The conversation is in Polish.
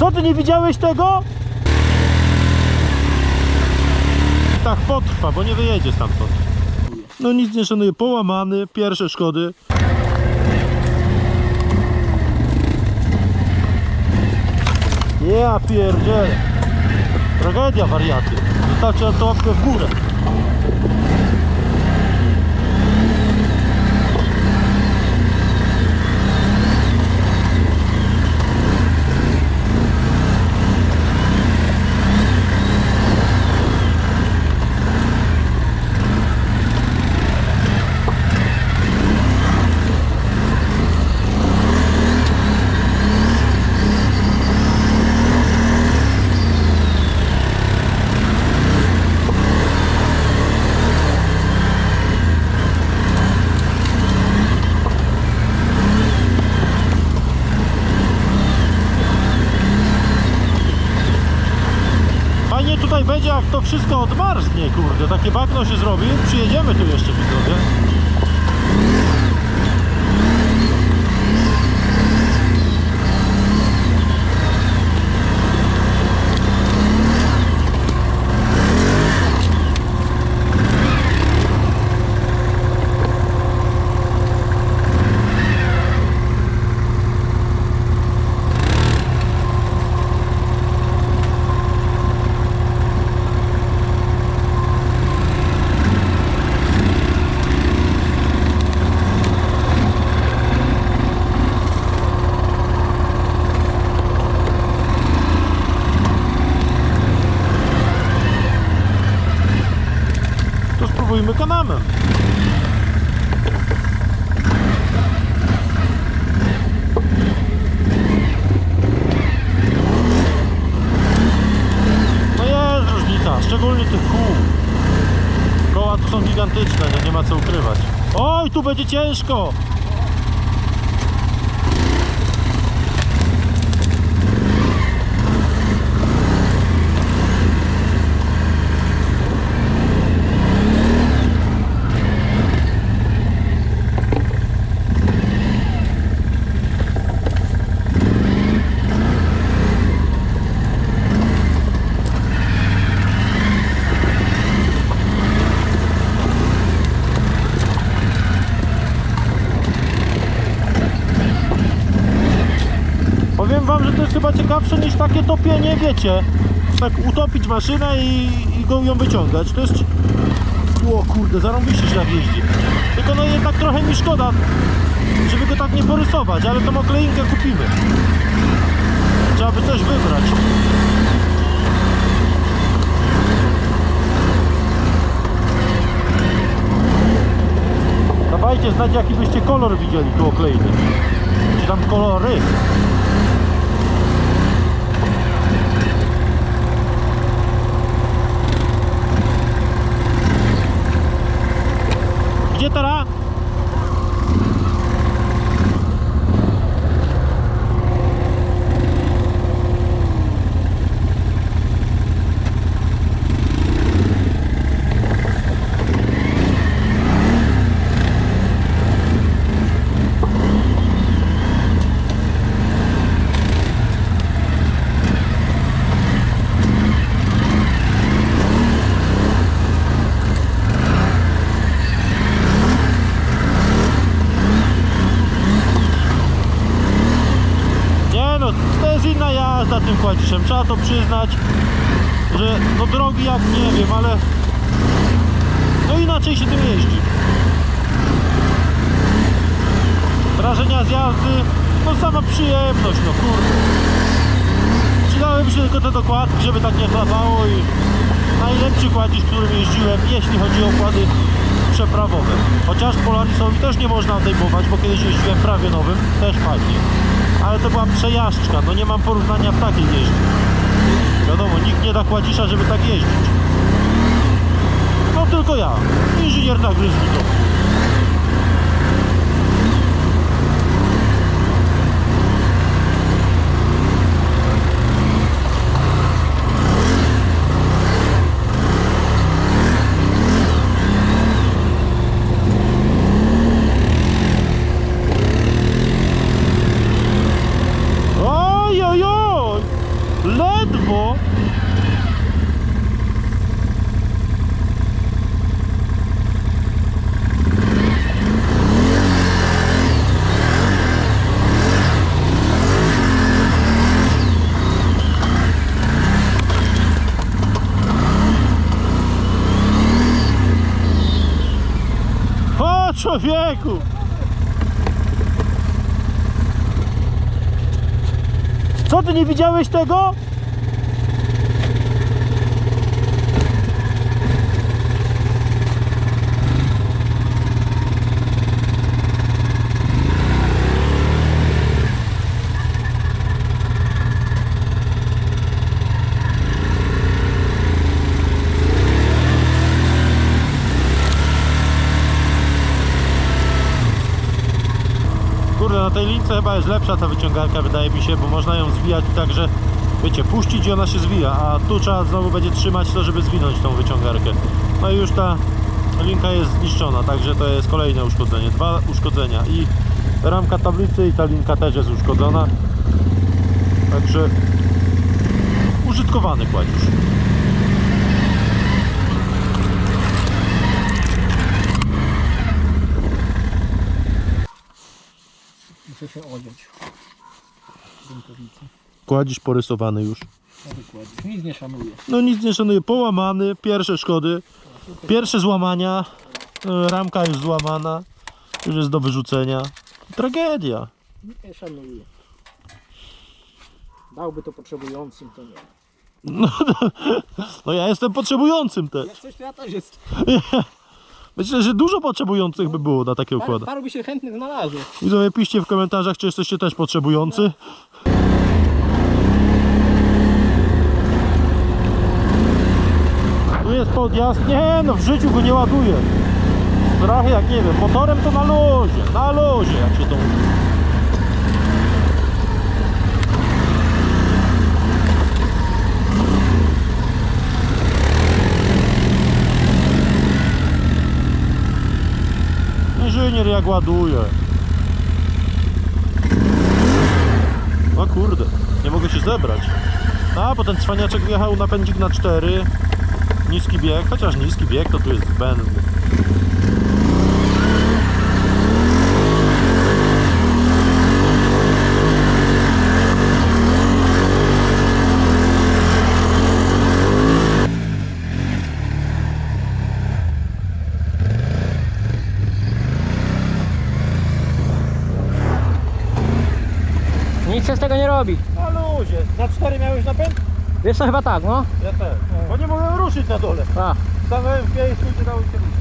Co, ty nie widziałeś tego? Tak potrwa, bo nie wyjedzie stamtąd. No nic nie szanuje, połamany, pierwsze szkody. Ja pierdzielę. Tragedia wariaty. Zostawcie na to łapkę w górę. Fajnie tutaj będzie, jak to wszystko odmarznie, kurde. Takie bagno się zrobi. Przyjedziemy tu jeszcze, widzowie. To kanamem. No jest różnica, szczególnie tych kół. Koła tu są gigantyczne, nie, nie ma co ukrywać. Oj, tu będzie ciężko! Powiem wam, że to jest chyba ciekawsze niż takie topienie, wiecie. Tak utopić maszynę i, i go ją wyciągać. To jest... O kurde, zarąbiście się tak jeździ. Tylko no jednak trochę mi szkoda, żeby go tak nie porysować, ale tą okleinkę kupimy. Trzeba by coś wybrać. Dawajcie znać jaki byście kolor widzieli tu okleiny. Czy tam kolory. Gdzie teraz? Nie no, to jest inna kładziszem, trzeba to przyznać, że no drogi jak nie wiem, ale no inaczej się tym jeździ. Wrażenia z jazdy, no sama przyjemność, no kurde. Przydałyby się tylko te dokładki, żeby tak nie chlapało i najlepszy kładzisz, którym jeździłem, jeśli chodzi o układy przeprawowe. Chociaż Polarisowi też nie można odejmować, bo kiedyś jeździłem prawie nowym, też fajnie. Ale to była przejażdżka, no nie mam porównania w takiej jeździe. Wiadomo, nikt nie da kładzisza, żeby tak jeździć. No tylko ja, inżynier na gryzli to. Oj, oj, oj! Ledwo! O człowieku! Co ty nie widziałeś tego? Kurde, na tej lince chyba jest lepsza ta wyciągarka, wydaje mi się, bo można ją zwijać tak, że wiecie, puścić i ona się zwija, a tu trzeba znowu będzie trzymać to, żeby zwinąć tą wyciągarkę. No i już ta linka jest zniszczona, także to jest kolejne uszkodzenie, dwa uszkodzenia i ramka tablicy i ta linka też jest uszkodzona. Także użytkowany kładzisz. Kładzisz porysowany już. No dokładnie. Nic nie szanuję. No nic nie szanuję, połamany, pierwsze szkody, pierwsze złamania, e, ramka już złamana, już jest do wyrzucenia. Tragedia. Nie szanuję. Dałby to potrzebującym, to nie. No, no ja jestem potrzebującym też. Jak coś to ja też. Myślę, że dużo potrzebujących by było na takie układy. paru by się chętnych znalazło. Widzowie, piszcie w komentarzach, czy jesteście też potrzebujący. Tu jest podjazd. Nie no, w życiu go nie ładuję. Trochę jak nie wiem, motorem to na luzie, na luzie jak się to mówi. Inżynier jak ładuje. O kurde, nie mogę się zebrać. A, bo ten cwaniaczek wjechał na pędzik na 4. Niski bieg, chociaż niski bieg to tu jest zbędny. Nic się z tego nie robi. Na luzie, na 4 miałeś napęd? Wiesz co, chyba tak, no. Ja też. Bo nie mogłem ruszyć na dole. A, Stawałem w miejscu i nie dało się ruszyć.